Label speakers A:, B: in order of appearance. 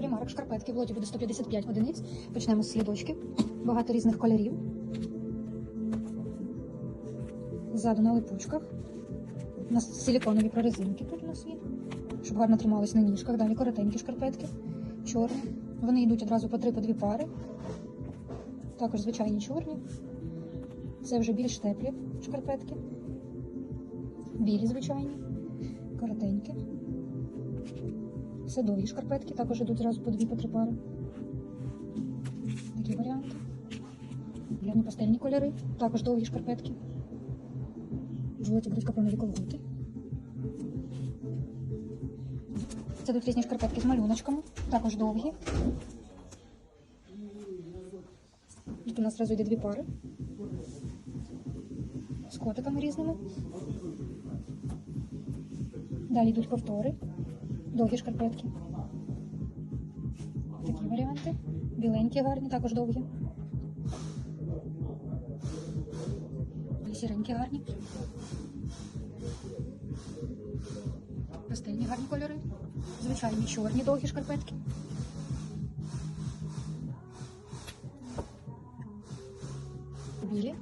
A: Примарок шкарпетки в лоті буде 155 одиниць. Почнемо з слідочки. Багато різних кольорів. Ззаду на липучках. У нас силіконові прорезинки тут у нас є. Щоб гарно тримались на ніжках. Далі коротенькі шкарпетки. Чорні. Вони йдуть одразу по три, по дві пари. Також звичайні чорні. Це вже більш теплі шкарпетки. Білі звичайні. Коротенькі. Садові шкарпетки також йдуть зразу по дві по три пари. Такі варіанти. Глянь пастельні кольори, також довгі шкарпетки. Жовті будуть капронові колготи. Це тут різні шкарпетки з малюночками, також довгі. Тут у нас зразу йде дві пари. З котиками різними. Далі йдуть повтори. Довгі шкарпетки. Такі варіанти. Біленькі гарні, також довгі. І сіренькі гарні. Пастельні гарні кольори. Звичайні чорні довгі шкарпетки. Білі.